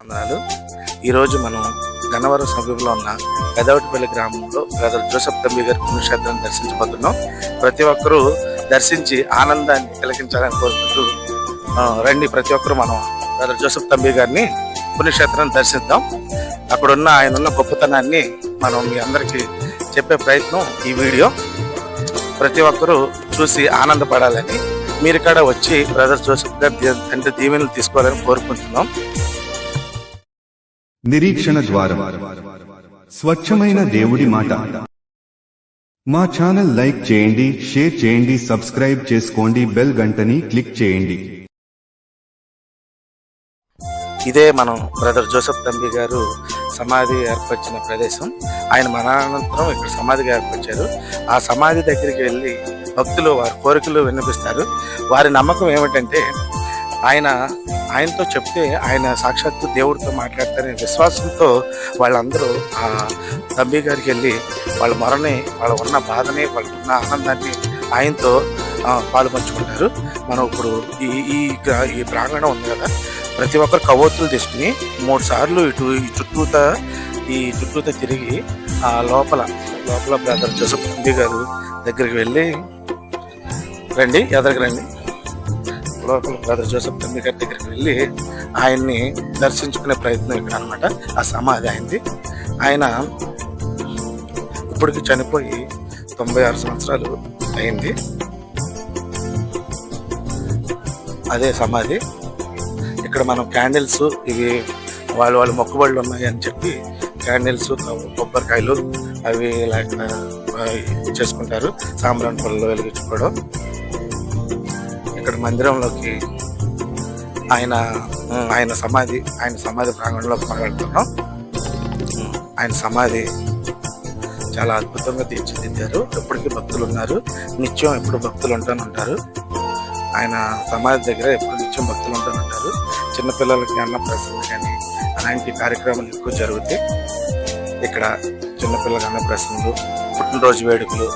వందనాలు. ఈరోజు మనం గన్నవరం సమీపంలో ఉన్న పెదవటిపల్లి గ్రామంలో బ్రదర్ జోసఫ్ తంబి గారి పుణ్యక్షేత్రాన్ని దర్శించబోతున్నాం. ప్రతి ఒక్కరూ దర్శించి ఆనందాన్ని కలిగించాలని కోరుకుంటూ రండి ప్రతి ఒక్కరూ మనం బ్రదర్ జోసఫ్ తంబి గారిని పుణ్యక్షేత్రాన్ని దర్శిద్దాం. అక్కడున్న ఆయన ఉన్న గొప్పతనాన్ని మనం మీ అందరికీ చెప్పే ప్రయత్నం ఈ వీడియో. ప్రతి ఒక్కరూ చూసి ఆనందపడాలని మీరు ఇక్కడ వచ్చి బ్రదర్ జోసఫ్ గారి తండ్రి దీవెనలు తీసుకోవాలని కోరుకుంటున్నాం. నిరీక్షణ ద్వారం. స్వచ్ఛమైన దేవుడి మాట. మా ఛానల్ లైక్ చేయండి షేర్ చేయండి సబ్స్క్రైబ్ చేసుకోండి బెల్ గంటని క్లిక్ చేయండి. ఇదే మనం బ్రదర్ జోసఫ్ తంబి గారు సమాధి ఏర్పరిచిన ప్రదేశం. ఆయన మరణానంతరం ఇక్కడ సమాధిగా ఏర్పరిచారు. ఆ సమాధి దగ్గరికి వెళ్ళి భక్తులు వారి కోరికలు విన్నపిస్తారు. వారి నమ్మకం ఏమిటంటే ఆయన ఆయనతో చెప్తే ఆయన సాక్షాత్తు దేవుడితో మాట్లాడతారనే విశ్వాసంతో వాళ్ళందరూ ఆ తంబి గారికి వెళ్ళి వాళ్ళ మొరని వాళ్ళ ఉన్న బాధని వాళ్ళ ఉన్న ఆనందాన్ని ఆయనతో పాల్పంచుకుంటారు. పాలు పంచుకుంటారు మనం ఇప్పుడు ఈ ఈ ఈ ప్రాంగణం ఉంది కదా ప్రతి ఒక్కరు కవోతులు తీసుకుని మూడు సార్లు ఇటు ఈ చుట్టూత ఈ చుట్టూత తిరిగి ఆ లోపల లోపల బ్రదర్ జోసఫ్ గారు దగ్గరికి వెళ్ళి రండి ఎదరికి రండి. లోపల బ్రదర్ జోసఫ్ తంబి గారి దగ్గరికి వెళ్ళి ఆయన్ని దర్శించుకునే ప్రయత్నం ఇక్కడ అనమాట ఆ సమాధి అయింది ఆయన ఇప్పటికి చనిపోయి తొంభై ఆరు సంవత్సరాలు అయింది. అదే సమాధి. ఇక్కడ మనం క్యాండిల్స్ ఇవి వాళ్ళు వాళ్ళ మొక్కుబడులు ఉన్నాయి అని చెప్పి క్యాండిల్స్ కొబ్బరికాయలు అవి ఇలా చేసుకుంటారు. సాంబ్రాన్ పళ్ళు వెలిగించుకోవడం. ఇక్కడ మందిరంలోకి ఆయన ఆయన సమాధి ఆయన సమాధి ప్రాంగణంలోకి మనం వెళ్తున్నాం ఆయన సమాధి చాలా అద్భుతంగా తీర్చిదిద్దారు. ఎప్పటికీ భక్తులు ఉన్నారు. నిత్యం ఎప్పుడు భక్తులు ఉంటాను ఉంటారు ఆయన సమాధి దగ్గర ఎప్పుడు నిత్యం భక్తులు ఉంటాను ఉంటారు చిన్నపిల్లలకి అన్నప్రసన్న కానీ అలాంటి కార్యక్రమాలు ఎక్కువ జరుగుతాయి. ఇక్కడ చిన్నపిల్లల అన్నప్రసన్నలు పుట్టినరోజు వేడుకలు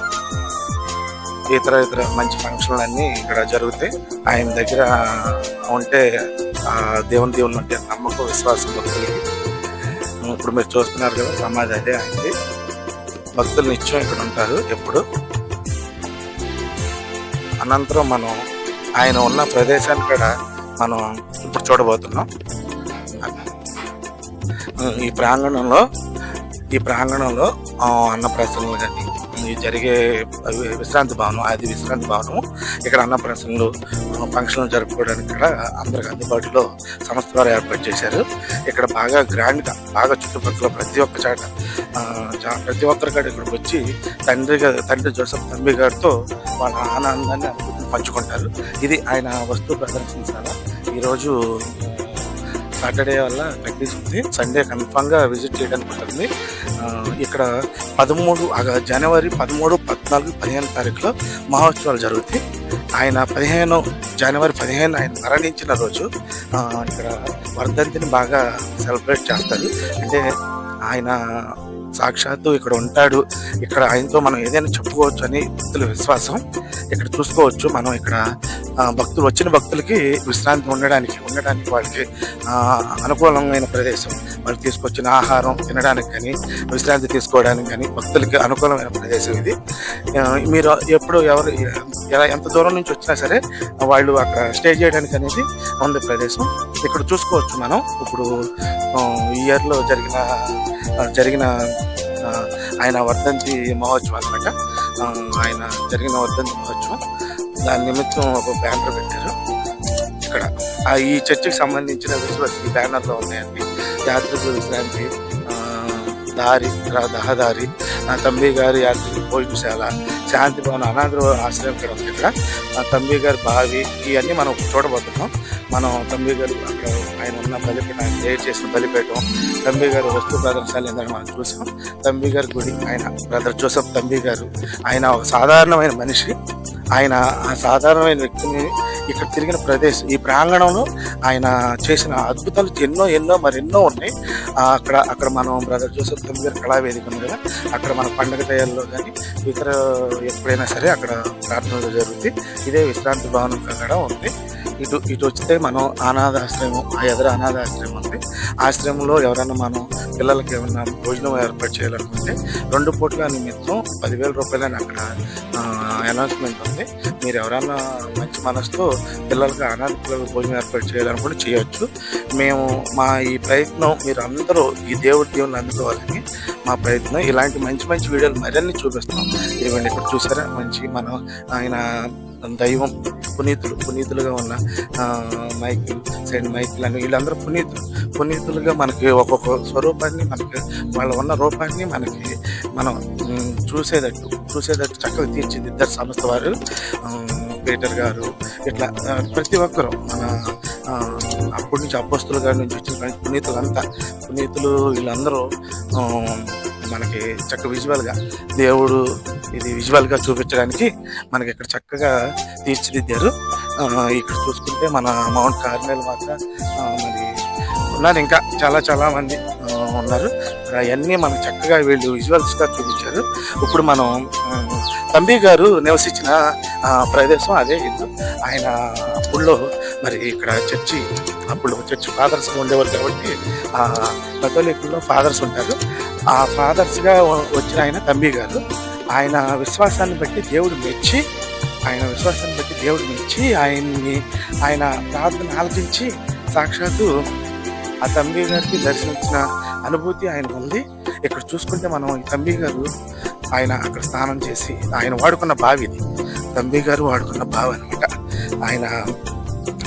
ఇతర ఇతర మంచి ఫంక్షన్లు అన్నీ ఇక్కడ జరుగుతాయి. ఆయన దగ్గర ఉంటే దేవుని దేవుని ఉంటే నమ్మకం విశ్వాసం భక్తులకి ఇప్పుడు మీరు చూస్తున్నారు కదా సమాధి అదే ఆయనది. భక్తులు నిత్యం ఇక్కడ ఉంటారు ఎప్పుడు. అనంతరం మనం ఆయన ఉన్న ప్రదేశాన్ని కూడా మనం ఇప్పుడు చూడబోతున్నాం. ఈ ప్రాంగణంలో ఈ ప్రాంగణంలో అన్నప్రాసనలు కానీ జరిగే విశ్రాంతి భవనం అది విశ్రాంతి భవనం ఇక్కడ అన్నప్రాసనలు ఫంక్షన్లు జరుపుకోవడానికి కూడా అందరికి అందుబాటులో సంస్థ ద్వారా ఏర్పాటు చేశారు. ఇక్కడ బాగా గ్రాండ్గా బాగా చుట్టుపక్కల ప్రతి ఒక్క చాట చా- ప్రతి ఒక్కరి కాడ ఇక్కడికి వచ్చి తండ్రి తండ్రి జోసఫ్ తంబి గారితో వాళ్ళ ఆనందాన్ని పంచుకుంటారు. ఇది ఆయన వస్తు ప్రదర్శనశాల. ఈరోజు సాటర్డే వల్ల తగ్గిస్తుంది సండే కన్ఫామ్గా విజిట్ చేయడానికి ఉంటుంది ఇక్కడ పదమూడు అగ- జనవరి పదమూడు పద్నాలుగు పదిహేను తారీఖులో మహోత్సవాలు జరుగుతాయి. ఆయన పదిహేను జనవరి పదిహేను ఆయన మరణించిన రోజు ఇక్కడ వర్ధంతిని బాగా సెలబ్రేట్ చేస్తారు. అంటే ఆయన సాక్షాత్తు ఇక్కడ ఉంటాడు. ఇక్కడ ఆయనతో మనం ఏదైనా చెప్పుకోవచ్చు అని భక్తుల విశ్వాసం. ఇక్కడ చూసుకోవచ్చు మనం ఇక్కడ భక్తులు వచ్చిన భక్తులకి విశ్రాంతి ఉండడానికి ఉండడానికి వాళ్ళకి అనుకూలమైన ప్రదేశం. వాళ్ళు తీసుకొచ్చిన ఆహారం తినడానికి కానీ విశ్రాంతి తీసుకోవడానికి కానీ భక్తులకి అనుకూలమైన ప్రదేశం ఇది. మీరు ఎప్పుడు ఎవరు ఎలా ఎంత దూరం నుంచి వచ్చినా సరే వాళ్ళు అక్కడ స్టే చేయడానికి అనేది ఉంది ప్రదేశం. ఇక్కడ చూసుకోవచ్చు మనం. ఇప్పుడు ఇయర్లో జరిగిన జరిగిన ఆయన వర్ధంతి మహోత్సవం అనమాట ఆయన జరిగిన వర్ధంతి మహోత్సవం. దాని నిమిత్తం ఒక బ్యానర్ పెట్టారు. ఇక్కడ. ఆ ఈ చర్చికి సంబంధించిన విశ్వాస ఈ బ్యానర్లో ఉన్నాయండి. యాత్రికుల విశ్రాంతి దారి దహదారి రహదారి తంబి గారి యాత్రికుల భోజనశాల శాంతి భవన్ అనాథ ఆశ్రయం ఇక్కడ ఉంది ఇక్కడ. తమ్మి తంబి గారి బావి ఇవన్నీ మనం చూడబోతున్నాం. మనం తంబి గారు అక్కడ ఆయన ఉన్న బలిపీఠం ఆయన క్రియేట్ చేసిన బలిపీఠం తంబి గారు వస్తు ప్రదర్శాలు మనం చూసాం. తంబి గారి గుడి ఆయన బ్రదర్ జోసఫ్ తంబి గారు ఆయన ఒక సాధారణమైన మనిషి. ఆయన ఆ సాధారణమైన వ్యక్తిని ఇక్కడ తిరిగిన ప్రదేశం ఈ ప్రాంగణంలో ఆయన చేసిన అద్భుతాలు ఎన్నో ఎన్నో మరెన్నో ఉన్నాయి. అక్కడ అక్కడ మనం బ్రదర్ జోసఫ్ తంబి గారి కళావేదిక ఉంది కదా. అక్కడ మన పండుగ టయాల్లో కానీ ఇతర ఎప్పుడైనా సరే అక్కడ ప్రార్థనలు జరుగుతాయి. ఇదే విశ్రాంతి భవనం కూడా ఉంది. ఇటు ఇటు వస్తే మనం అనాథాశ్రమం ఆ ఎదురు అనాథాశ్రమం ఉంది. ఆశ్రమంలో ఎవరైనా మనం పిల్లలకి ఏమైనా భోజనం ఏర్పాటు చేయాలనుకుంటే రెండు పూట్ల నిమిత్తం పదివేల రూపాయలు అని అక్కడ అనౌన్స్మెంట్ ఉంది. మీరు ఎవరైనా మంచి మనసుతో పిల్లలకి అనాథ పిల్లలకు భోజనం ఏర్పాటు చేయాలనుకుంటే చేయొచ్చు. మేము మా ఈ ప్రయత్నం మీరు అందరూ ఈ దేవుడి దేవుని అందుకోవాలని మా ప్రయత్నం. ఇలాంటి మంచి మంచి వీడియోలు మరిన్ని చూపిస్తాం. ఇదిగోండి ఇక్కడ చూసారా? మంచి మనం ఆయన దైవం పునీతులు పునీతులుగా ఉన్న మైకిల్ సెయింట్ మైకిల్ అని వీళ్ళందరూ పునీతులు. పునీతులుగా మనకి ఒక్కొక్క స్వరూపాన్ని మనకి వాళ్ళు ఉన్న రూపాన్ని మనకి మనం చూసేటట్టు చూసేటట్టు చక్కగా తీర్చిదిద్దారు సంస్థ వారు. పీటర్ గారు ఇట్లా ప్రతి ఒక్కరు మన అప్పటి నుంచి అప్పస్తుల గారి నుంచి వచ్చిన పునీతులంతా పునీతులు వీళ్ళందరూ మనకి చక్క విజువల్గా దేవుడు ఇది విజువల్గా చూపించడానికి మనకి ఇక్కడ చక్కగా తీర్చిదిద్దారు. ఇక్కడ చూసుకుంటే మన మౌంట్ కార్మేల్ మాత్రం మరి ఉన్నారు ఇంకా చాలా చాలా మంది ఉన్నారు. అవన్నీ మనకు చక్కగా వీళ్ళు విజువల్స్గా చూపించారు. ఇప్పుడు మనం తంబి గారు నివసించిన ప్రదేశం అదే ఇల్లు. ఆయన అప్పుడు మరి ఇక్కడ చర్చి అప్పుడు చర్చి ఫాదర్స్ ఉండేవారు కాబట్టి ఆ ఫాదర్స్ ఉంటారు. ఆ ఫాదర్స్గా వచ్చిన ఆయన తంబి గారు. ఆయన విశ్వాసాన్ని బట్టి దేవుడు మెచ్చి ఆయన విశ్వాసాన్ని బట్టి దేవుడు మెచ్చి ఆయన్ని ఆయన ప్రార్థన ఆలకించి సాక్షాత్తు ఆ తంబి గారికి దర్శనించిన అనుభూతి ఆయన ఉంది. ఇక్కడ చూసుకుంటే మనం ఈ తంబి గారు ఆయన అక్కడ స్నానం చేసి ఆయన వాడుకున్న బావి ఇది. తంబి గారు వాడుకున్న బావి అనమాట ఆయన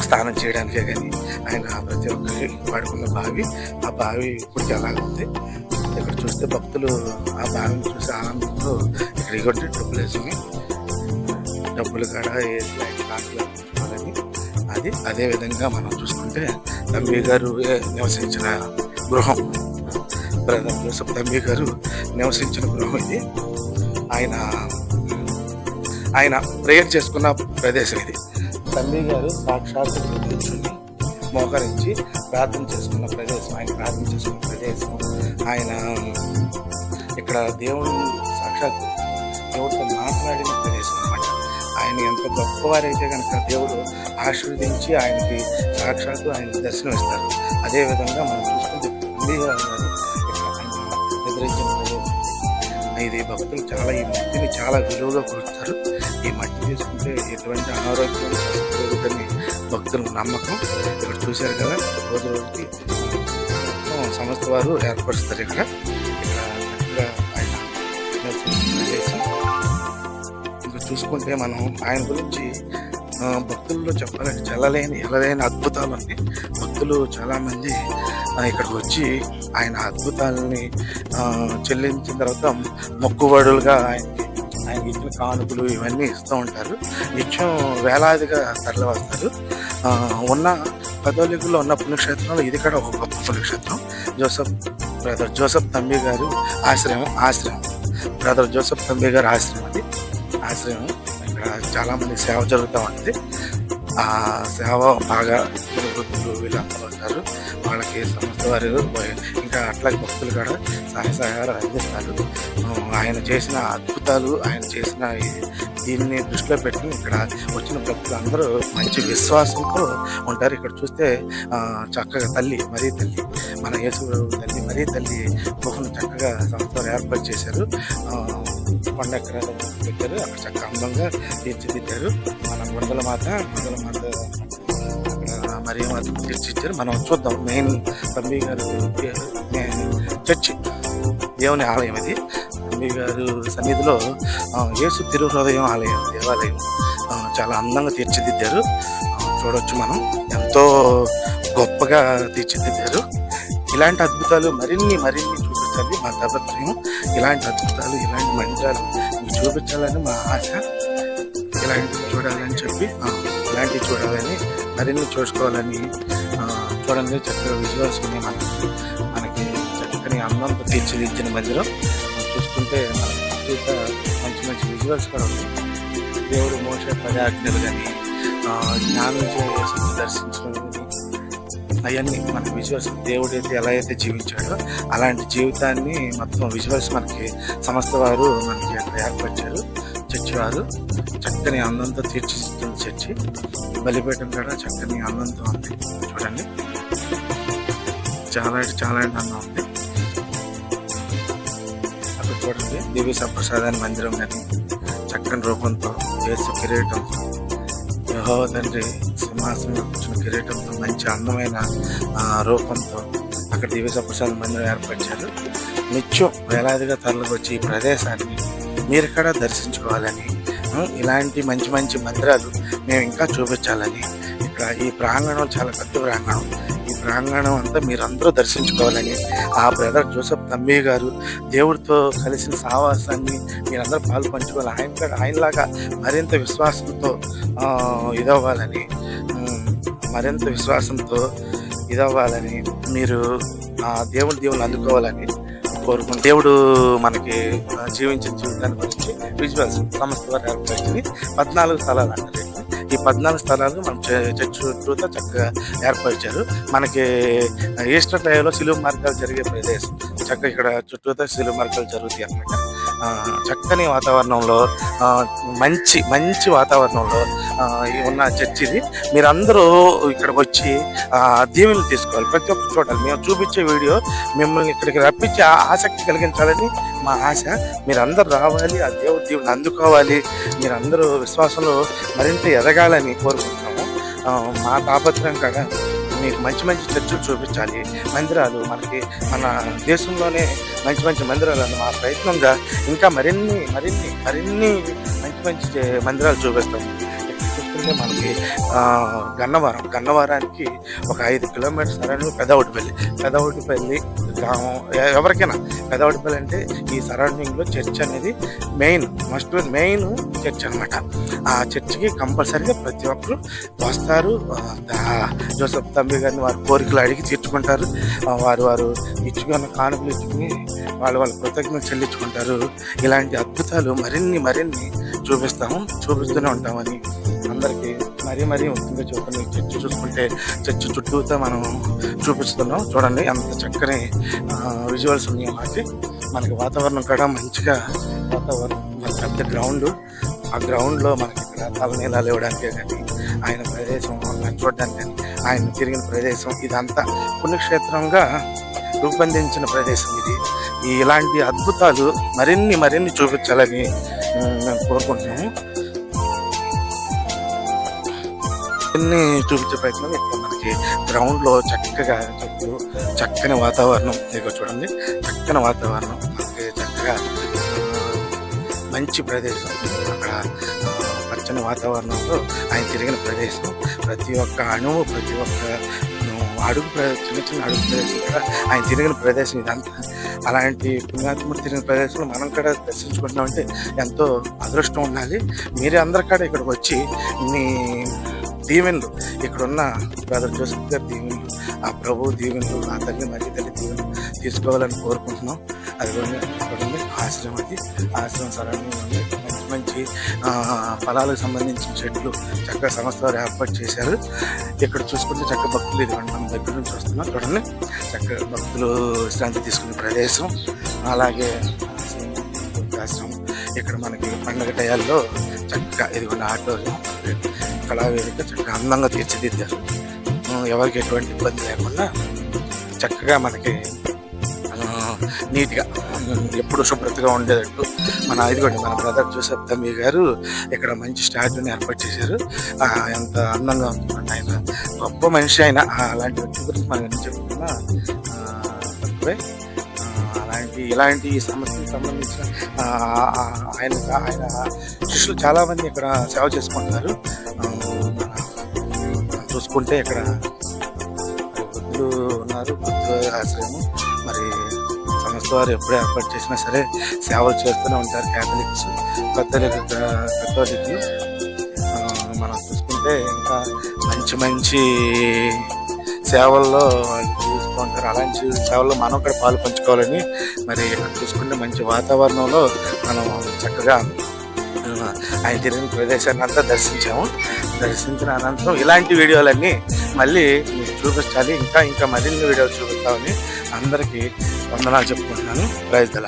స్నానం చేయడానికే కానీ ఆయన ప్రతి ఒక్కరి వాడుకున్న బావి. ఆ బావి ఇప్పటికీ అలాగే ఉంది. ఇక్కడ చూస్తే భక్తులు ఆ బావిని చూసి ఆనందంతో ఇక్కడ ఇగొట్టి డబ్బులు వేసుకుని డబ్బులు కాడ ఏది అది అదే విధంగా మనం చూసుకుంటే తంబి గారు నివసించిన గృహం. బ్రదర్ జోసఫ్ తంబి గారు నివసించిన గృహం ఇది. ఆయన ఆయన ప్రేయర్ చేసుకున్న ప్రదేశం ఇది. తంబి గారు సాక్షాత్ కూర్చుని మోకరించి ప్రార్థన చేసుకున్న ప్రదేశం ఆయన ప్రార్థన చేసుకున్న ప్రదేశం. ఆయన ఇక్కడ దేవుడు సాక్షాత్ దేవుడితో మాట్లాడిన ప్రదేశం అనమాట ఆయన ఎంత గొప్పవారైతే కనుక దేవుడు ఆశీర్వదించి ఆయనకి సాక్షాత్తు ఆయన దర్శనం ఇస్తారు. అదేవిధంగా మనం చూసుకుంటే ఇక్కడ ఆయన నిద్రించిన ప్రదేశం. ఇది భక్తులు చాలా ఈ మట్టిని చాలా విలువగా కొలుస్తారు. ఈ మట్టి తీసుకుంటే ఎటువంటి అనారోగ్యం జరుగుతుందని భక్తుల నమ్మకం. ఇక్కడ చూశారు కదా రోజు రోజుకి సంస్థ వారు ఏర్పరుస్తారు ఇక్కడ. ఇక్కడ చూసుకుంటే మనం ఆయన గురించి భక్తుల్లో చెప్పాలంటే చెల్లలేని ఎల్లలేని అద్భుతాలు ఉన్నాయి. భక్తులు చాలామంది ఇక్కడికి వచ్చి ఆయన అద్భుతాలని చెల్లించిన తర్వాత మొక్కుబడులుగా ఆయనకి ఆయనకి ఇచ్చిన కానుకలు ఇవన్నీ ఇస్తూ ఉంటారు. నిత్యం వేలాదిగా తరలి వస్తారు ఉన్న కథోలికుల్లో ఉన్న పుణ్యక్షేత్రంలో ఇది కూడా ఒక గొప్ప పుణ్యక్షేత్రం. జోసఫ్ బ్రదర్ జోసఫ్ తంబి గారు ఆశ్రయం ఆశ్రమం. బ్రదర్ జోసఫ్ తంబి గారు ఆశ్రమం అది. ఆశ్రయం ఇక్కడ చాలామంది సేవ జరుగుతూ ఉంటుంది. ఆ సేవ బాగా వృద్ధులు వీళ్ళందరూ ఉంటారు వాళ్ళకి సంస్థ వారు ఇంకా అట్లాగే భక్తులు కూడా సహాయ సహాయాలు అందిస్తారు. ఆయన చేసిన అద్భుతాలు ఆయన చేసిన దీన్ని దృష్టిలో పెట్టుకుని ఇక్కడ వచ్చిన భక్తులు అందరూ మంచి విశ్వాసంతో ఉంటారు. ఇక్కడ చూస్తే చక్కగా తల్లి మరీ తల్లి మన యేసు తల్లి మరీ తల్లి గుహను చక్కగా చక్కగా సంస్థలు ఏర్పాటు చేశారు. ఆ, కొండ ఎకరాలు పెట్టారు. అక్కడ చక్కగా అందంగా తీర్చిదిద్దారు. మన గుండల మాత గుండల మాత అక్కడ మాత తీర్చిచ్చారు మనం చూద్దాం. మెయిన్ తంబి గారు మెయిన్ చర్చి దేవుని ఆలయం ఇది. తంబి గారు సన్నిధిలో యేసు తిరుహృదయం ఆలయం దేవాలయం చాలా అందంగా తీర్చిదిద్దారు. చూడవచ్చు చూడొచ్చు మనం. ఎంతో గొప్పగా తీర్చిదిద్దారు. ఇలాంటి అద్భుతాలు మరిన్ని మరిన్ని తల్లి మా దైవత్రయం ఇలాంటి అద్భుతాలు ఇలాంటి మంత్రాలు మీకు చూపించాలని మా ఆశ. ఇలాంటివి చూడాలని చెప్పి ఇలాంటివి చూడాలని మరిన్ని చూసుకోవాలని చూడండి చక్కగా విజువల్స్ ఉన్నాయి మనకి మనకి చక్కని అందంతో తీర్చిదిద్దిన మందిరం చూసుకుంటే మనకి మంచి మంచి విజువల్స్ కూడా ఉన్నాయి. దేవుడు మోసే పది కానీ జ్ఞానం చేసి దర్శించడం కానీ అవన్నీ మనకి విజువల్స్ దేవుడు అయితే ఎలా అయితే జీవించాడో అలాంటి జీవితాన్ని మొత్తం విజువల్స్ మనకి సంస్థ వారు మనకి అక్కడ ఏర్పరిచారు. చర్చి వారు చక్కని అందంతో తీర్చిదిద్దుతుంది చర్చి. బలిపేటం కూడా చక్కని అందంతో ఉంది. చూడండి. చాలా చాలా అంటే అందం ఉంది. అక్కడ చూడండి. దేవి సప్రసాదాన్ని మందిరం కానీ చక్కని రూపంతో వేసి కిరీటం యహో తండ్రి సింహాసనం కూర్చున్న కిరీటంతో మంచి అందమైన రూపంతో అక్కడ దివ్య సప్రసాద మందిరం ఏర్పరిచారు. నిత్యం వేలాదిగా తరలివచ్చి ఈ ప్రదేశాన్ని మీరు ఇక్కడ దర్శించుకోవాలని ఇలాంటి మంచి మంచి మందిరాలు మేము ఇంకా చూపించాలని ఇక్కడ ఈ ప్రాంగణం చాలా పెద్ద ప్రాంగణం. ప్రాంగణం అంతా మీరందరూ దర్శించుకోవాలని ఆ బ్రదర్ జోసఫ్ తమ్మీ గారు దేవుడితో కలిసిన సావాసాన్ని మీరందరూ పాలు పంచుకోవాలి. ఆయన ఆయనలాగా మరింత విశ్వాసంతో ఇదవ్వాలని మరింత విశ్వాసంతో ఇదవ్వాలని మీరు ఆ దేవుడి దేవుని అందుకోవాలని కోరుకుని దేవుడు మనకి జీవించిన జీవితాన్ని గురించి విజువల్స్ సంస్థ వారు ఏర్పరిచింది పద్నాలుగు స్థలాలు అంటారు. ఈ పద్నాలుగు స్థలాలు మనం చర్చ్ చుట్టూతా చక్కగా ఏర్పరిచారు మనకి ఈస్టర్ టైంలో సిలువ మార్గాలు జరిగే ప్రదేశం. చక్కగా ఇక్కడ చుట్టూతా సిలువ మార్గాలు జరుగుతాయి అన్నమాట చక్కని వాతావరణంలో మంచి మంచి వాతావరణంలో ఉన్న చర్చ్ ఇది మీరందరూ ఇక్కడికి వచ్చి దీవెలు తీసుకోవాలి. ప్రతి ఒక్క చూడాలి మేము చూపించే వీడియో మిమ్మల్ని ఇక్కడికి రప్పించి ఆసక్తి కలిగించాలని మా ఆశ. మీరందరూ రావాలి ఆ దేవుడి దీవుని అందుకోవాలి. మీరందరూ విశ్వాసంలో మరింత ఎదగాలని కోరుకుంటున్నాము. మా తాపత్రయం కదా మీకు మంచి మంచి చర్చలు చూపించాలి. మందిరాలు మనకి మన దేశంలోనే మంచి మంచి మందిరాలను మా ప్రయత్నంగా ఇంకా మరిన్ని మరిన్ని మరిన్ని మంచి మంచి మందిరాలు చూపిస్తాము చూసుకుంటే మనకి గన్నవరం. గన్నవరానికి ఒక ఐదు కిలోమీటర్స్ సరౌండింగ్ పెదవుడిపల్లి. పెదవుడిపల్లి గ్రామం. ఎవరికైనా పెదవుడిపల్లి అంటే ఈ సరౌండింగ్లో చర్చ్ అనేది మెయిన్ మస్ట్ మెయిన్ చర్చ్ అనమాట ఆ చర్చికి కంపల్సరీగా ప్రతి ఒక్కరు వస్తారు. జోసఫ్ తంబి గారిని వారి కోరికలు అడిగి తీర్చుకుంటారు. వారు వారు ఇచ్చుకున్న కానుకలు ఇచ్చుకుని వాళ్ళు వాళ్ళ కృతజ్ఞత చెల్లించుకుంటారు. ఇలాంటి అద్భుతాలు మరిన్ని మరిన్ని చూపిస్తాము చూపిస్తూనే ఉంటామని అందరికీ మరీ మరీ ముఖ్యంగా చూడండి చర్చి చూసుకుంటే చర్చి చుట్టూతో మనం చూపిస్తున్నాం. చూడండి ఎంత చక్కని విజువల్స్ ఉన్నాయి మనకి మనకి వాతావరణం కూడా మంచిగా వాతావరణం మన పెద్ద గ్రౌండ్ ఆ గ్రౌండ్లో మనకి ఇక్కడ తలనీలాలు ఇవ్వడానికే కానీ ఆయన ప్రదేశం చూడడానికి కానీ ఆయన తిరిగిన ప్రదేశం ఇదంతా పుణ్యక్షేత్రంగా రూపొందించిన ప్రదేశం ఇది. ఇలాంటి అద్భుతాలు మరిన్ని మరిన్ని చూపించాలని మేము కోరుకుంటున్నాము. అన్ని చూపించే ప్రయత్నం ఇక్కడ మనకి గ్రౌండ్లో చక్కగా చెట్లు చక్కని వాతావరణం. ఇదిగో చూడండి. చక్కని వాతావరణం. మనకి చక్కగా మంచి ప్రదేశం. అక్కడ పచ్చని వాతావరణంలో ఆయన తిరిగిన ప్రదేశం. ప్రతి ఒక్క అణువు ప్రతి ఒక్క అడుగు ప్ర- చిన్న చిన్న అడుగు ప్రదేశం కూడా ఆయన తిరిగిన ప్రదేశం ఇదంతా. అలాంటి పుణ్యాత్ముడు తిరిగిన ప్రదేశంలో మనం కూడా దర్శించుకుంటున్నామంటే ఎంతో అదృష్టం ఉండాలి. మీరే అందరికాడ కూడా ఇక్కడికి వచ్చి మీ దీవెనలు. ఇక్కడున్న బ్రదర్ జోసెఫ్ గారి దీవెనలు ఆ ప్రభు దీవెనలు ఆ తల్లి మరి తల్లి దీవెనలు తీసుకోవాలని కోరుకుంటున్నాం. అది చూడండి ఆశ్రమం అది. ఆశ్రమం సరౌండింగ్ ఉంది. మంచి మంచి ఫలాలకు సంబంధించిన చెట్లు చక్కగా సంస్థ వారు ఏర్పాటు చేశారు. ఇక్కడ చూసుకుంటే చక్కగా భక్తులు ఇది మనం దగ్గర నుంచి వస్తున్నాం. చూడండి చక్కగా భక్తులు విశ్రాంతి తీసుకునే ప్రదేశం. అలాగే ఆశ్రమం ఇక్కడ మనకి పండగ టయాల్లో చక్కగా ఇదిగోండి ఆటో కళావేదిక చక్కగా అందంగా తీర్చిదిద్దారు. ఎవరికి ఎటువంటి ఇబ్బంది లేకుండా చక్కగా మనకి నీట్గా ఎప్పుడు శుభ్రతగా ఉండేటట్టు మన ఇదిగోండి మన బ్రదర్ జోసెఫ్ తమ్మి గారు ఇక్కడ మంచి స్టాచ్యూని ఏర్పాటు చేశారు. ఎంత అందంగా ఉంది ఆయన గొప్ప మనిషి ఆయన. అలాంటి వ్యక్తి గురించి మనం చెప్పుకున్నా తక్కువే. మనకి ఇలాంటి సమస్యలకు సంబంధించిన ఆయన ఆయన శిష్యులు చాలామంది ఇక్కడ సేవ చేసుకుంటున్నారు. చూసుకుంటే ఇక్కడ వృద్ధులు ఉన్నారు వృద్ధుల ఆశ్రయము. మరి సంస్థ వారు ఎప్పుడు ఏర్పాటు చేసినా సరే సేవలు చేస్తూనే ఉంటారు క్యాథలిక్స్ కథలిక్ కథోలిక్లు మనం చూసుకుంటే ఇంకా మంచి మంచి సేవల్లో వాళ్ళు చూస్తూ ఉంటారు అలాంటి సేవల్లో మనం కూడా పాలు పంచుకోవాలని మరి చూసుకుంటే మంచి వాతావరణంలో మనం చక్కగా ఆయన తిరిగిన ప్రదేశాన్ని అంతా దర్శించాము. దర్శించిన అనంతరం ఇలాంటి వీడియోలన్నీ మళ్ళీ మీకు చూపించాలి ఇంకా ఇంకా మరిన్ని వీడియోలు చూపిస్తామని అందరికీ వందనాలు చెప్పుకుంటున్నాను. ప్రైజ్ దళ